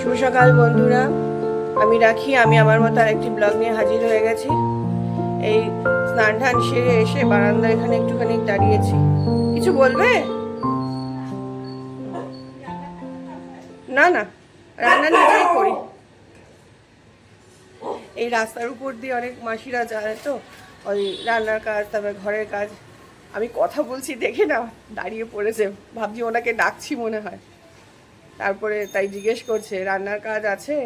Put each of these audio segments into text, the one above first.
শুভ সকাল, বন্ধুরা। আমি রাখি, আমি আমার মতো আরেকটি ব্লগ নিয়ে হাজির হয়ে গেছি। এই স্নান টান সেরে এসে বারান্দা এখানে একটুখানি দাঁড়িয়েছি। কিছু বলবে? না না, রান্না নিজেই করি। এই রাস্তার উপর দিয়ে অনেক মাসিরা যায় তো, ওই রান্নার কাজ, তারপরে ঘরের কাজ। আমি কথা বলছি, দেখে না দাঁড়িয়ে পড়েছে। ভাবছি ওনাকে ডাকছি মনে হয়। তারপরে তাই জিজ্ঞেস করছে, রান্নার কাজ আছে?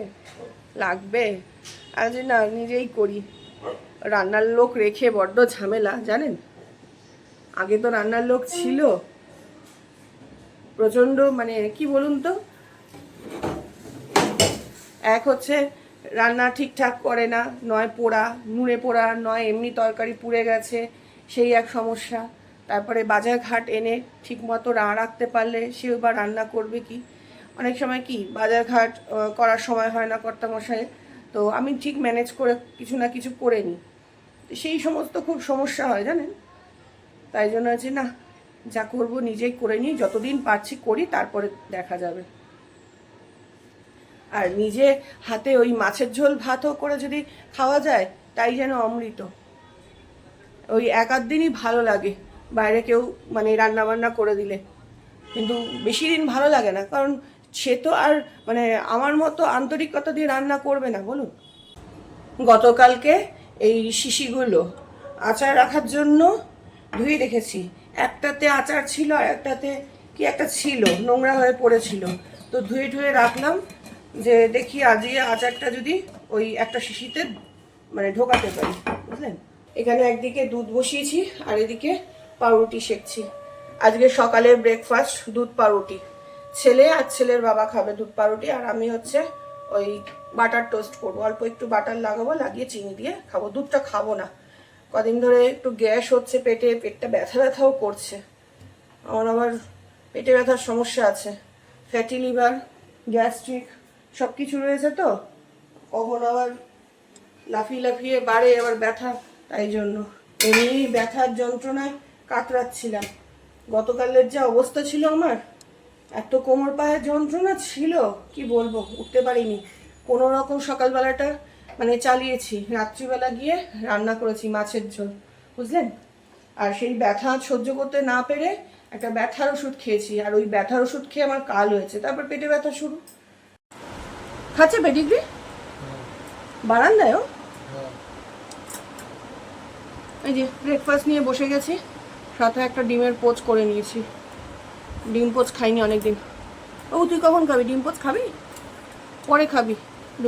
লাগবে। আর যে না, নিজেই করি। রান্নার লোক রেখে বড্ড ঝামেলা, জানেন? আগে তো রান্নার লোক ছিল। প্রচণ্ড মানে কি বলুন তো? এক হচ্ছে রান্না ঠিকঠাক করে না, নয় পোড়া, নুনে পোড়া, নয় এমনি তরকারি পুড়ে গেছে, সেই এক সমস্যা। তারপরে বাজার ঘাট এনে ঠিকমতো রা রাখতে পারলে সেও বা রান্না করবে কি? অনেক সময় কি বাজার ঘাট করার সময় হয় না কর্তামশাই। তো আমি ঠিক ম্যানেজ করে কিছু না কিছু করে নিই। সেই সমস্ত খুব সমস্যা হয় জানেন? তাই জন্য আছে, না, যা করব নিজেই করে নিই। যতদিন পারছি করি, তারপরে দেখা যাবে। আর নিজে হাতে ওই মাছের ঝোল ভাতও করে যদি খাওয়া যায়, তাই যেন অমৃত। ওই এক আধ দিনই ভালো লাগে বাইরে কেউ মানে রান্না বান্না করে দিলে। কিন্তু বেশি দিন ভালো লাগে না, কারণ সে তো আর মানে আমার মতো আন্তরিকতা দিয়ে রান্না করবে না, বলুন। গতকালকে এই শিশিগুলো আচার রাখার জন্য ধুয়ে রেখেছি। একটাতে আচার ছিল আর একটাতে কি একটা ছিল, নোংরা হয়ে পড়েছিল। তো ধুয়ে ধুয়ে রাখলাম যে দেখি আজকে আচারটা যদি ওই একটা শিশিতে মানে ঢোকাতে পারি, বুঝলেন? এখানে একদিকে দুধ বসিয়েছি আর এদিকে পাউরুটি সেকছি। আজকে সকালে ব্রেকফাস্ট দুধ পাউরুটি। ছেলে আর ছেলের বাবা খাবে দুধ পাউরুটি আর আমি হচ্ছে ওই বাটার টোস্ট করব। অল্প একটু বাটার লাগাবো, লাগিয়ে চিনি দিয়ে খাব। দুধটা খাব না। কদিন ধরে একটু গ্যাস হচ্ছে পেটে, পেটটা ব্যথা ব্যথাও করছে। আমার আবার পেটে ব্যথার সমস্যা আছে। ফ্যাটি লিভার, গ্যাস্ট্রিক সব কিছু রয়েছে তো, কখন আবার লাফিয়ে লাফিয়ে বাড়ে আবার ব্যথা। তাই জন্য এমনি ব্যথার যন্ত্রণায় কাতরাচ্ছিলাম। গতকালের যা অবস্থা ছিল আমার এত কোমর পায়ের যন্ত্রণা ছিল কি বলব উঠতে পারিনি। কোনো রকম সকালবেলাটা মানে চালিয়েছি রাত্রিবেলা গিয়ে রান্না করেছি মাছের ঝোল বুঝলেন? আর সেই ব্যথা সহ্য করতে না পেরে একটা ব্যথার ওষুধ খেয়েছি আর ওই ব্যথার ওষুধ খেয়ে আমার কাল হয়েছে। তারপর পেটে ব্যথা শুরু। খাচ্ছে পেডিগ্রি বারান্দায়ও? এই যে ব্রেকফাস্ট নিয়ে বসে গেছি সাথে একটা ডিমের পোচ করে নিয়েছি। ডিম পোচ খাইনি অনেকদিন। ও, তুই কখন খাবি? ডিম পোচ খাবি? পরে খাবি।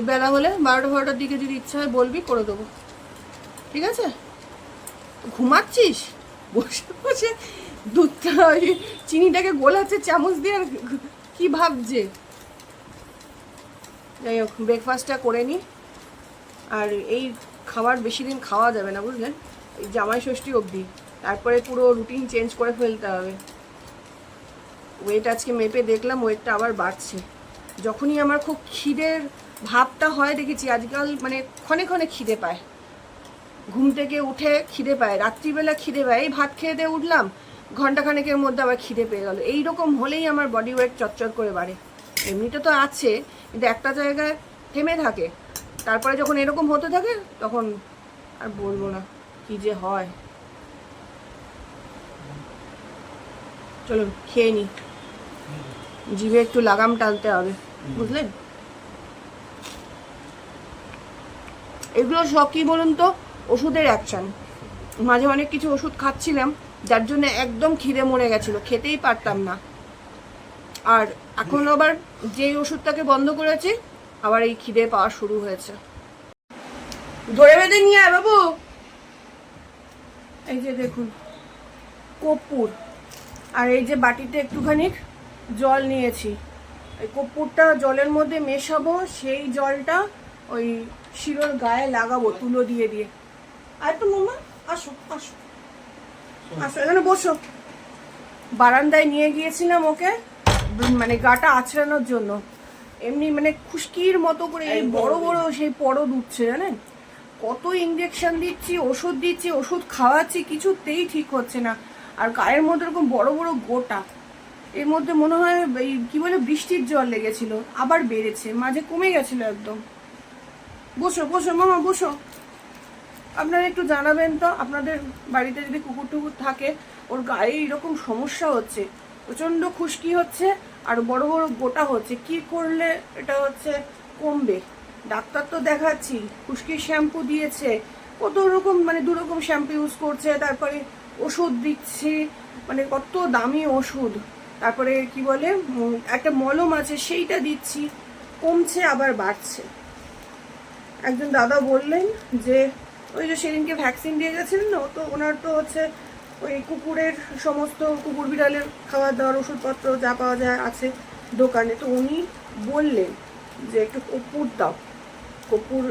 বেলা হলে বারোটা বারোটার দিকে যদি ইচ্ছা হয় বলবি, করে দেবো। ঠিক আছে? ঘুমাচ্ছিস? বসে বসে দুধটা ওই চিনিটাকে গোলাচ্ছে চামচ দিয়ে আর কি ভাবছে? যাই হোক ব্রেকফাস্টটা করে নিই আর এই খাবার বেশি দিন খাওয়া যাবে না, বুঝলেন? এই জামাই ষষ্ঠী অবধি। তারপরে পুরো রুটিন চেঞ্জ করে ফেলতে হবে। ওয়েট আজকে মেপে দেখলাম ওয়েটটা আবার বাড়ছে। যখনই আমার খুব খিদের ভাবটা হয়, দেখেছি আজকাল মানে ক্ষণে ক্ষণে খিদে পায়। ঘুম থেকে উঠে খিদে পায়, রাত্রিবেলা খিদে পায়। এই ভাত খেয়ে দিয়ে উঠলাম ঘন্টাখানেকের মধ্যে আবার খিদে পেয়ে গেল। এইরকম হলেই আমার বডি ওয়েট চচ্চর করে বাড়ে। এমনিতে তো আছে, কিন্তু একটা জায়গায় থেমে থাকে। তারপরে যখন এরকম হতে থাকে, তখন আর বলব না কি যে হয়। চলুন, খেয়ে নি। জিভে একটু লাগাম টানতে হবে বুঝলেন এগুলো সব কি বলুন তো? ওষুধের অ্যাকশন। মাঝে অনেক কিছু ওষুধ খাচ্ছিলাম, যার জন্য একদম খিদে মরে গেছিল, খেতেই পারতাম না। আর এখন আবার যেই ওষুধটাকে বন্ধ করেছি, আবার এই খিদে পাওয়া শুরু হয়েছে। ধরে বেঁধে নিয়ে আয় বাবু। এই যে দেখুন, কর্পূর। আর এই যে বাটিতে একটুখানি জল নিয়েছি। এই কর্পূরটা জলের মধ্যে মেশাবো সেই জলটা ওই শিরোর গায়ে লাগাবো তুলো দিয়ে দিয়ে। আর তো মামা আসো আসো। আসো এখানে বসো। বারান্দায় নিয়ে গিয়েছিলাম ওকে মানে গাটা আছড়ানোর জন্য। এমনি মানে খুশকির মতো করে এই বড় বড় সেই পরদ উঠছে জানেন? কত ইঞ্জেকশন দিচ্ছি ওষুধ দিচ্ছি ওষুধ খাওয়াচ্ছি কিছুতেই ঠিক হচ্ছে না। আর গায়ের মধ্যে এরকম বড় বড় গোটা। এর মধ্যে মনে হয় এই কি বলে বৃষ্টির জল লেগেছিল, আবার বেড়েছে, মাঝে কমে গেছিল একদম। বসো বসো, মামা, বসো। আপনারা একটু জানাবেন তো, আপনাদের বাড়িতে যদি কুকুর টুকুর থাকে, ওর গায়ে এরকম সমস্যা হচ্ছে প্রচণ্ড খুশকি হচ্ছে, আর বড় বড় গোটা হচ্ছে। কি করলে এটা হচ্ছে কমবে? ডাক্তার তো দেখাচ্ছি খুশকির শ্যাম্পু দিয়েছে, কত রকম মানে দু রকম শ্যাম্পু ইউজ করছে, তারপরে ওষুধ দিচ্ছে মানে কত দামি ওষুধ। তারপরে কি বলে একটা মলম আছে, সেইটা দিচ্ছি, কমছে, আবার বাড়ছে। একজন দাদা বললেন যে, ওই যে সেদিনকে ভ্যাকসিন দিয়ে গেছিলেন না, তো ওনার তো হচ্ছে ওই কুকুরের সমস্ত কুকুর বিড়ালের খাবার দাওয়ার ওষুধপত্র যা পাওয়া যায় আছে দোকানে। তো উনি বললেন যে, একটু কপুর দাও। কপুর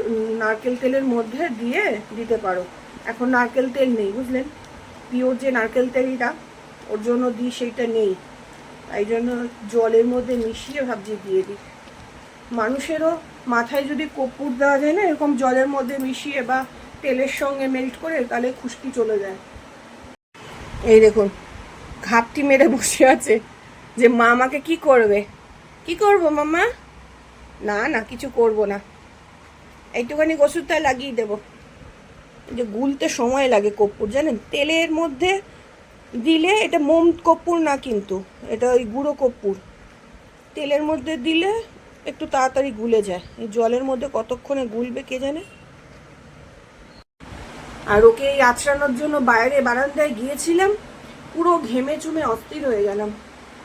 নারকেল তেলের মধ্যে দিয়ে দিতে পারো। এখন নারকেল তেল নেই, বুঝলেন? পিওর যে নারকেল তেলটা, ওর জন্য দিই, সেইটা নেই। তাই জন্য জলের মধ্যে মিশিয়ে ভাবছি দিয়ে দিই। মানুষেরও মাথায় যদি কর্পূর দেওয়া যায় না, এরকম জলের মধ্যে মিশিয়ে বা তেলের সঙ্গে মেল্ট করে তাহলে খুশকি চলে যায়। এই দেখুন, ঘাপটি মেরে বসে আছে যে মা আমাকে কি করবে? কি করব মামা না না, কিছু করব না। এইটুখানি ওষুধটা লাগিয়ে দেব। যে গুলতে সময় লাগে কর্পূর, জানেন? তেলের মধ্যে দিলে এটা মোম কর্পূর না কিন্তু, এটা ওই গুঁড়ো কর্পূর। তেলের মধ্যে দিলে একটু তাড়াতাড়ি গুলে যায়। এই জলের মধ্যে কতক্ষণে গুলবে কে জানে? আর ওকে এই আছড়ানোর জন্য বাইরে বারান্দায় গিয়েছিলাম, পুরো ঘেমে চুমে অস্থির হয়ে গেলাম।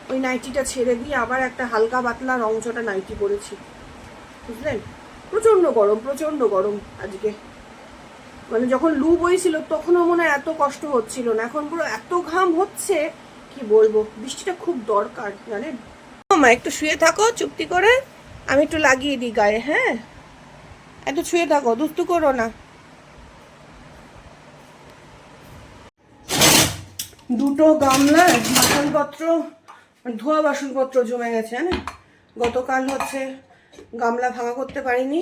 ওই নাইটিটা ছেড়ে দিয়ে আবার একটা হালকা পাতলা রংচটা নাইটি পরেছি। বুঝলেন? প্রচণ্ড গরম প্রচণ্ড গরম আজকে। মানে যখন লু বইছিল, তখনও মনে এত কষ্ট হচ্ছিল না। এখন পুরো এত ঘাম হচ্ছে, কি বলব? বৃষ্টিটা খুব দরকার, জানেন? মা, একটু শুয়ে থাকো চুক্তি করে। আমি একটু লাগিয়ে দিই গায়ে হ্যাঁ? একটু শুয়ে থাকো, দুস্তু করো না। দুটো গামলায় বাসনপত্র, ধোয়া বাসনপত্র জমে গেছে হ্যাঁ গতকাল হচ্ছে গামলা ভাঙা করতে পারিনি।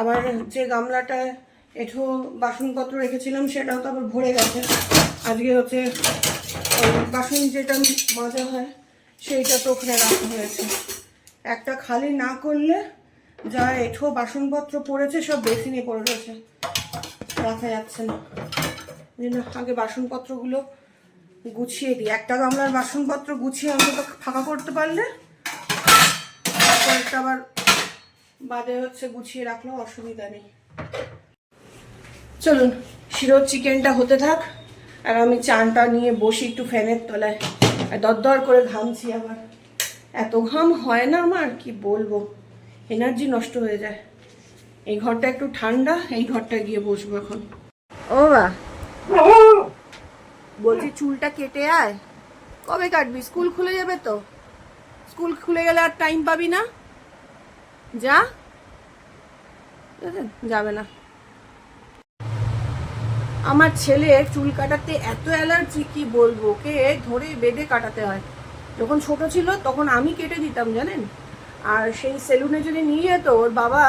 আবার যে গামলাটায় এঠো বাসনপত্র রেখেছিলাম, সেটাও তো আবার ভরে গেছে। আজকে হচ্ছে বাসন যেটা মাজা হয়, সেইটা তো ওখানে রাখা হয়েছে। একটা খালি না করলে যা এঠো বাসনপত্র পড়েছে, সব বেসিনে পড়ে রয়েছে। রাখা যাচ্ছে না। জন্য আগে বাসনপত্রগুলো গুছিয়ে দিই। একটা গামলার বাসনপত্র গুছিয়ে অন্তত ফাঁকা করতে পারলে কয়েকটা আবার বাদে হচ্ছে গুছিয়ে রাখলেও অসুবিধা নেই। চলুন, শিরোর চিকেনটা হতে থাক, আর আমি চানটা নিয়ে বসি একটু ফ্যানের তলায়। আর দরদর করে ঘামছি আবার। এত ঘাম হয় না আমার, কি বলব? এনার্জি নষ্ট হয়ে যায়। এই ঘরটা একটু ঠান্ডা, এই ঘরটা গিয়ে বসবো এখন। ও বা বলছি, চুলটা কেটে আয়। কবে কাটবি? স্কুল খুলে যাবে তো। স্কুল খুলে গেলে আর টাইম পাবি না। যা। যাবে না। আমার ছেলে চুল কাটাতে এত অ্যালার্জি কি বলব? ওকে ধরে বেঁধে কাটাতে হয়। যখন ছোট ছিল তখন আমি কেটে দিতাম জানেন? আর সেই সেলুনে যদি নিয়ে যেত ওর বাবা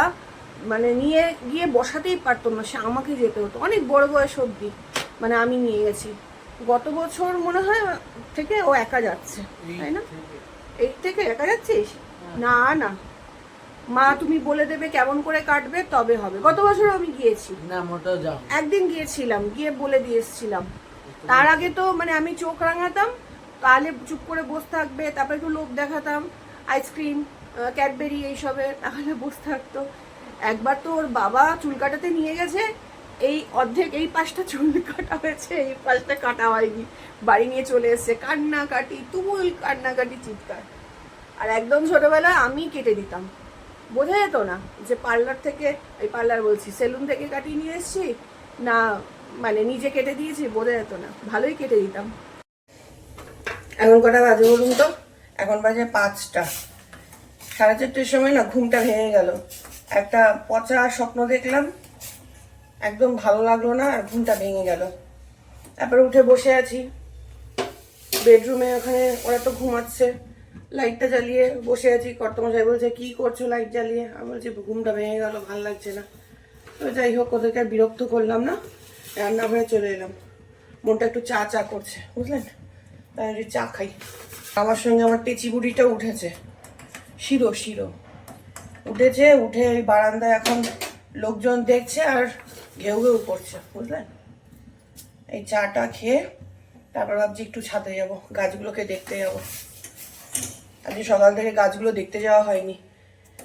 মানে নিয়ে গিয়ে বসাতেই পারতো না সে আমাকে যেতে হতো। অনেক বড় বয়স অব্দি মানে আমি নিয়ে গেছি। গত বছর মনে হয় থেকে ও একা যাচ্ছে তাই না? এই থেকে একা যাচ্ছিস? না না। মা তুমি বলে দেবে কেমন করে কাটবে তবে হবে। গত বছর আমি গিয়েছি। না মোটেও যাও। একদিন গিয়েছিলাম গিয়ে বলে দিয়ে এসেছিলাম। তার আগে তো মানে আমি চোখ রাঙাতাম তাহলে চুপ করে বসে থাকবে তারপরে একটু লোভ দেখাতাম আইসক্রিম ক্যাডবেরি এইসবে তাহলে বসে থাকতো। একবার তো ওর বাবা চুল কাটাতে নিয়ে গেছে এই অর্ধেক এই পাশটা চুল কাটা হয়েছে এই পাশটা কাটা হয়নি। বাড়ি নিয়ে চলে এসছে কান্নাকাটি তুমুল কান্নাকাটি চিৎকার। আর একদম ছোটবেলায় আমি কেটে দিতাম। বোঝা যেত না যে পার্লার থেকে, এই পার্লার বলছি, সেলুন থেকে কাটিয়ে নিয়ে এসেছি, না মানে নিজে কেটে দিয়েছি, বোঝা যেত না। ভালোই কেটে দিতাম। এখন কটা বাজে বলুন তো? এখন বাজে পাঁচটা। সাড়ে চারটের সময় না ঘুমটা ভেঙে গেল। একটা পচা স্বপ্ন দেখলাম, একদম ভালো লাগল না, আর ঘুমটা ভেঙে গেল। তারপরে উঠে বসে আছি। বেডরুমে ওখানে ওরা তো ঘুমাচ্ছে। লাইটটা জ্বালিয়ে বসে আছি, কর্তমশাই বলছে, কি করছ লাইট জ্বালিয়ে? আমি বলছি, ঘুমটা ভেঙে গেল, ভালো লাগছে না। তো যাই হোক, ওদেরকে আর বিরক্ত করলাম না রান্নাঘরে চলে এলাম। মনটা একটু চা চা করছে, বুঝলেন? তাহলে চা খাই। আমার সঙ্গে আমার পেঁচি বুড়িটা উঠেছে, শিরো শিরো। উঠেছে, উঠে ওই বারান্দায় এখন লোকজন দেখছে আর ঘেউ ঘেউ করছে, বুঝলেন? এই চাটা খেয়ে তারপর ভাবছি একটু ছাদে যাব, গাছগুলোকে দেখতে যাব। আজকে সকাল থেকে গাছগুলো দেখতে যাওয়া হয়নি।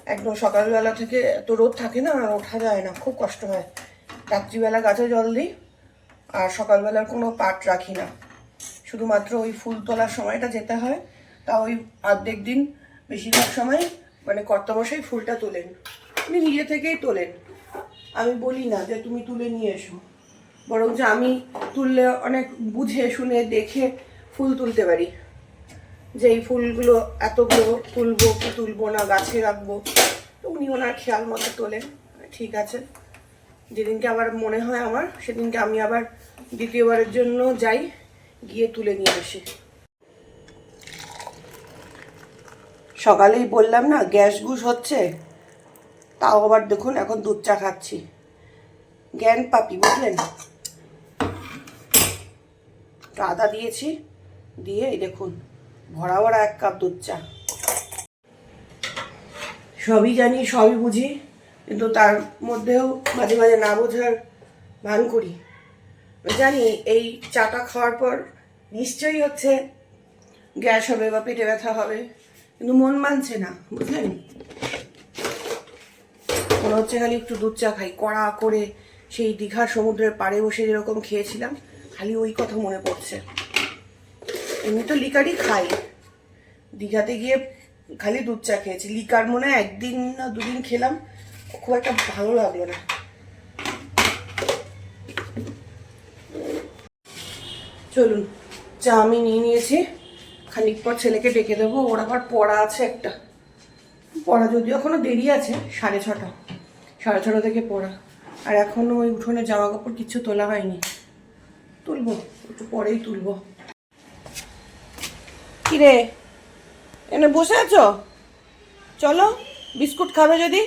একদম সকালবেলা থেকে এত রোদ থাকে না, আর ওঠা যায় না, খুব কষ্ট হয়। রাত্রিবেলা গাছে জল দিই, আর সকালবেলার কোনো পাট রাখি না। শুধুমাত্র ওই ফুল তোলার সময়টা যেতে হয়, তা ওই অর্ধেক দিন বেশিরভাগ সময় মানে কর্তামশাই ফুলটা তোলেন। উনি নিজে থেকেই তোলেন। আমি বলি না যে তুমি তুলে নিয়ে এসো। বরং যে আমি তুললে অনেক বুঝে, শুনে, দেখে ফুল তুলতে পারি। যে এই ফুলগুলো, এতগুলো তুলবো কি তুলবো না, গাছে রাখব, তো উনি ওনার খেয়াল মতো তোলেন। ঠিক আছে। যেদিনকে আবার মনে হয় আমার, সেদিনকে আমি আবার দ্বিতীয়বারের জন্য যাই, গিয়ে তুলে নিয়ে আসি। সকালেই বললাম না, গ্যাস গুস হচ্ছে, তাও আবার দেখুন এখন দুধ চা খাচ্ছি। জ্ঞান পাপি, বুঝলেন? আদা দিয়েছি, দিয়ে দেখুন ভরা ভরা এক কাপ দুধ চা। সবই জানি, সবই বুঝি, কিন্তু তার মধ্যেও মাঝে মাঝে না বোঝার ভান করি। জানি এই চাটা খাওয়ার পর নিশ্চয়ই হচ্ছে গ্যাস হবে বা পেটে ব্যথা হবে, কিন্তু মন মানছে না, বুঝলেন? মনে হচ্ছে খালি একটু দুধ চা খাই, কড়া করে সেই দীঘার সমুদ্রের পাড়ে বসে যেরকম খেয়েছিলাম, খালি ওই কথা মনে পড়ছে। এমনি তো লিকারই খাই। দীঘাতে গিয়ে খালি দুধ চা খেয়েছি। লিকার মনে হয় একদিন না দুদিন খেলাম, খুব একটা ভালো লাগল না। চলুন, চা আমি নিয়ে নিয়েছি। খানিক পর ছেলেকে ডেকে দেবো, ওর আবার পড়া আছে একটা। পড়া যদিও এখনও দেরি আছে, সাড়ে ছটা। সাড়ে ছটা থেকে পড়া। আর এখনও ওই উঠোনে জামা কাপড় কিছু তোলা হয়নি। তুলবো, একটু পরেই তুলবো। কিরে? এনে বসে আছো? চলো, বিস্কুট খাবে যদি।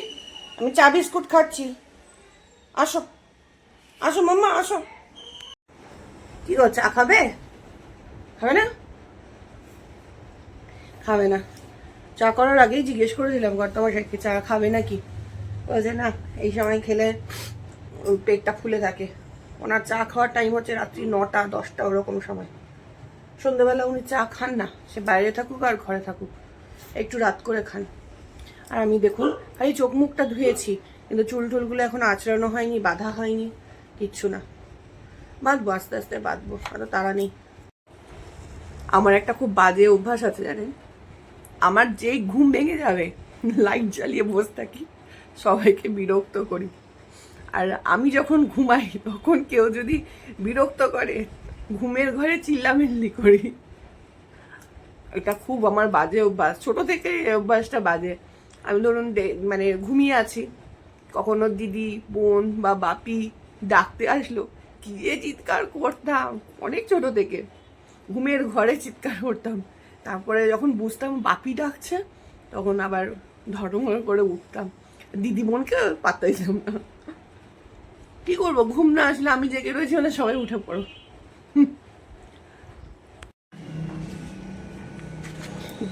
আমি চা বিস্কুট খাচ্ছি। আসো। আসো মাম্মা, আসো। কি গো, চা খাবে? খাবে না? খাবে না। চা করার আগেই জিজ্ঞেস করে দিলাম কর্তামশাইকে চা খাবে নাকি? বলছে না, এই সময় খেলে পেটটা ফুলে থাকে। ওনার চা খাওয়ার টাইম হচ্ছে রাত্রি নটা, দশটা, ওরকম সময়। সন্ধ্যেবেলা উনি চা খান না, সে বাইরে থাকুক আর ঘরে থাকুক। একটু রাত করে খান। আর আমি দেখুন, খালি চোখ মুখটা ধুয়েছি, কিন্তু চুল টুলগুলো এখন আঁচড়ানো হয়নি, বাঁধা হয়নি, কিচ্ছু না। বাঁধবো, আস্তে আস্তে বাঁধবো অত তারা নেই। আমার একটা খুব বাজে অভ্যাস আছে জানেন? আমার যেই ঘুম ভেঙে যাবে, লাইট জ্বালিয়ে বসে থাকি, সবাইকে বিরক্ত করি। আর আমি যখন ঘুমাই, তখন কেউ যদি বিরক্ত করে ঘুমের ঘরে চিল্লামিল্লি করি। এটা খুব আমার বাজে অভ্যাস। ছোট থেকে অভ্যাসটা বাজে। আমি ধরুন মানে ঘুমিয়ে আছি। কখনো দিদি, বোন বা বাপি ডাকতে আসলো, কি যে চিৎকার করতাম। অনেক ছোট থেকে। ঘুমের ঘরে চিৎকার করতাম। তারপরে যখন বুঝতাম বাপি ডাকছে, তখন আবার ধর্মঘর করে উঠতাম। দিদি বোনকে পাত্তা দিতাম না। কি করব? ঘুম না আসলে আমি জেগে রয়েছি মানে সবাই উঠে পড়ো।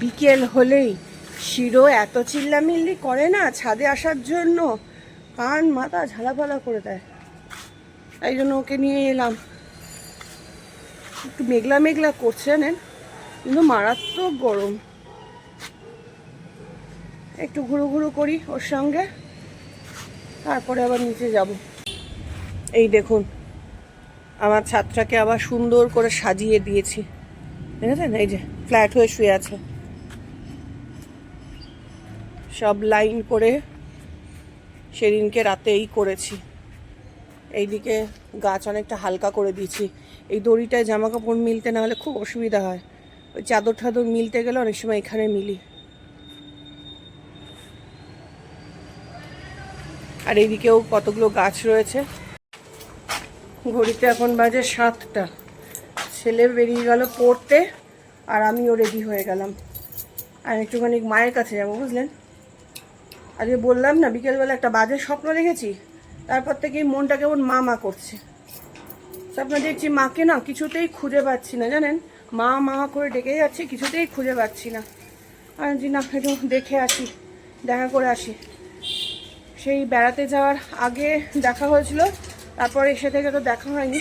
বিকেল হলেই। শিরো এত চিল্লামিল্লি করে না ছাদে আসার জন্য। কান মাথা ঝালাপালা করে দেয়। তাই জন্য ওকে নিয়ে এলাম। একটু মেঘলা মেঘলা করছে জানেন, কিন্তু মারাত্মক গরম। একটু ঘুরু ঘুরু করি ওর সঙ্গে। তারপরে আবার নিচে যাব। এই দেখুন, আমার ছাদটাকে আবার সুন্দর করে সাজিয়ে দিয়েছি। দেখেছেন? এই যে, ফ্ল্যাট হয়ে শুয়ে আছে। সব লাইন করে সেদিনকে রাতেই করেছি। এইদিকে গাছ অনেকটা হালকা করে দিয়েছি। এই দড়িটায় জামা কাপড় মিলতে না হলে খুব অসুবিধা হয়। ওই চাদর ঠাদর মিলতে গেলে অনেক সময় এখানে মিলি। আর এইদিকেও কতগুলো গাছ রয়েছে। ঘড়িতে এখন বাজে সাতটা। ছেলে বেরিয়ে গেল পড়তে, আর আমিও রেডি হয়ে গেলাম। আর একটুখানি মায়ের কাছে যাব, বুঝলেন? আজকে বললাম না, বিকেলবেলা একটা বাজে স্বপ্ন দেখেছি, তারপর থেকেই মনটা কেমন মা মা করছে। তারপর দেখছি মাকে না কিছুতেই খুঁজে পাচ্ছি না, জানেন? মা মা করে ডেকে যাচ্ছে, কিছুতেই খুঁজে পাচ্ছি না। আর জি না, একটু দেখে আসি, দেখা করে আসি। সেই বেড়াতে যাওয়ার আগে দেখা হয়েছিল, তারপর এসে থেকে তো দেখা হয়নি।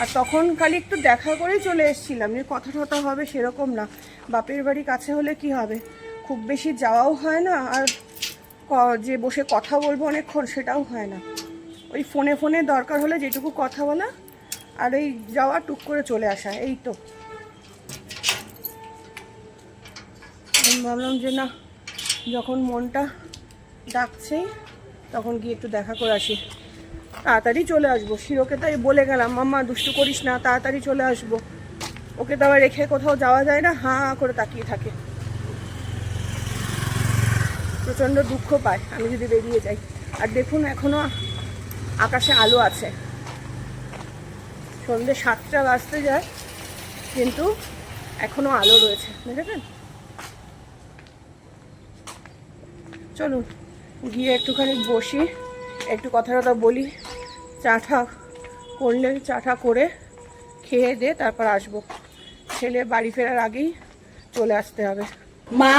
আর তখন খালি একটু দেখা করেই চলে এসেছিলাম, যে কথা টথা হবে সেরকম না। বাপের বাড়ি কাছে হলে কি হবে? খুব বেশি যাওয়াও হয় না, আর যে বসে কথা বলব অনেকক্ষণ, সেটাও হয় না। ওই ফোনে ফোনে দরকার হলে যেটুকু কথা বলা, আর এই যাওয়া টুক করে চলে আসা, এই তো। ভাবলাম যে না, যখন মনটা ডাকছেই তখন গিয়ে একটু দেখা করে আসি। তাড়াতাড়ি চলে আসব। শিরোকে তাই বলে গেলাম, মাম্মা, দুষ্টু করিস না, তাড়াতাড়ি চলে আসব। ওকে তো আবার রেখে কোথাও যাওয়া যায় না? হাঁ করে তাকিয়ে থাকে। প্রচণ্ড দুঃখ পায়, আমি যদি বেরিয়ে যাই। আর দেখুন, এখনও আকাশে আলো আছে। সন্ধ্যে সাতটা বাজতে যায়, কিন্তু এখনও আলো রয়েছে বুঝেছেন চলুন, গিয়ে একটুখানি বসি, একটু কথা টথা বলি চাটা করলে চাটা করে খেয়ে দিয়ে তারপর আসব। ছেলে বাড়ি ফেরার আগেই চলে আসতে হবে। মা?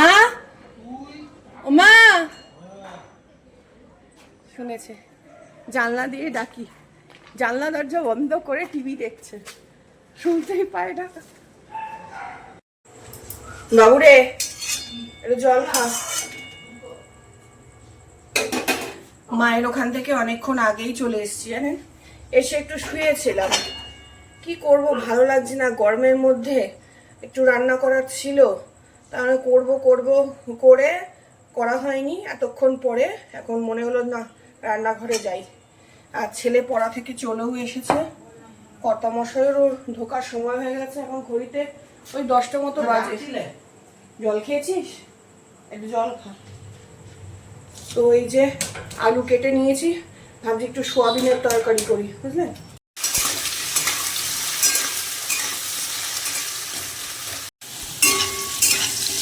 মা? শুনেছে। জানলা দিয়ে ডাকি। জানলা দরজা বন্ধ করে টিভি দেখছে। শুনতেই পায় না। বাবুরে জল খা। মায়ের ওখান থেকে অনেকক্ষণ আগেই চলে এসেছি, জানেন? এসে একটু শুয়েছিলাম। কি করব, ভালো লাগছে না। গরমের মধ্যে একটু রান্না করার ছিল। তাহলে করব করব করে করা হয়নি এতক্ষণ পরে। এখন মনে হলো, না রান্নাঘরে যাই। আর ছেলে পড়া থেকে চলেও এসেছে। কর্তা মশাইয়েরও ঢোকার সময় হয়ে গেছে এখন ঘড়িতে ওই দশটা মতো বাজে। জল খেয়েছিস? একটু জল খা। তো এই যে আলু কেটে নিয়েছি ভাবছি একটু সোয়াবিনের তরকারি করি বুঝলেন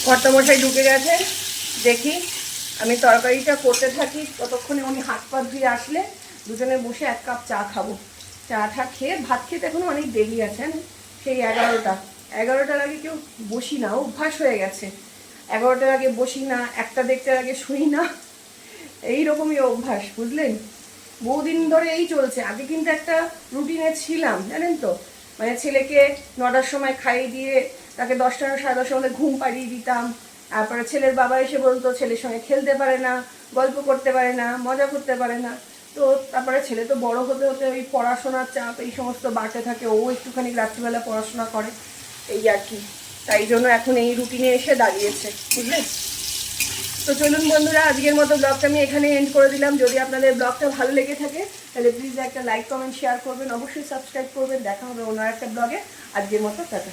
কর্তামশাই ঢুকে গেছে দেখি আমি তরকারিটা করতে থাকি, ততক্ষণে উনি হাত পা ধুয়ে আসলে দুজনে বসে এক কাপ চা খাব। চা টা খেয়ে ভাত খেতে এখনও অনেক দেরি আছে জানেন? সেই এগারোটা। এগারোটার আগে কেউ বসি না, অভ্যাস হয়ে গেছে। এগারোটার আগে বসি না, একটা দেখতে আগে শুই না এই রকমই অভ্যাস, বুঝলেন? বহুদিন ধরে এই চলছে। আগে কিন্তু একটা রুটিনে ছিলাম, জানেন তো? মানে ছেলেকে নটার সময় খাইয়ে দিয়ে তাকে দশটা সাড়ে দশটা মধ্যে ঘুম পাড়িয়ে দিতাম তারপরে ছেলের বাবা এসে বলতো, ছেলের সঙ্গে খেলতে পারে না, গল্প করতে পারে না, মজা করতে পারে না। তো তারপরে ছেলে তো বড় হতে হতে ওই পড়াশোনার চাপ, এই সমস্ত বাড়তে থাকে, ও একটুখানি রাত্রিবেলা পড়াশোনা করে, এই আর কি। তাই জন্য এখন এই রুটিনে এসে দাঁড়িয়েছে, বুঝলে? তো চলুন বন্ধুরা, আজকের মতো ব্লগটা আমি এখানে এন্ড করে দিলাম। যদি আপনাদের ব্লগটা ভালো লেগে থাকে, তাহলে প্লিজ একটা লাইক কমেন্ট শেয়ার করবেন। অবশ্যই সাবস্ক্রাইব করবেন। দেখা হবে ওনার একটা ব্লগে আজকের মতো টাটা।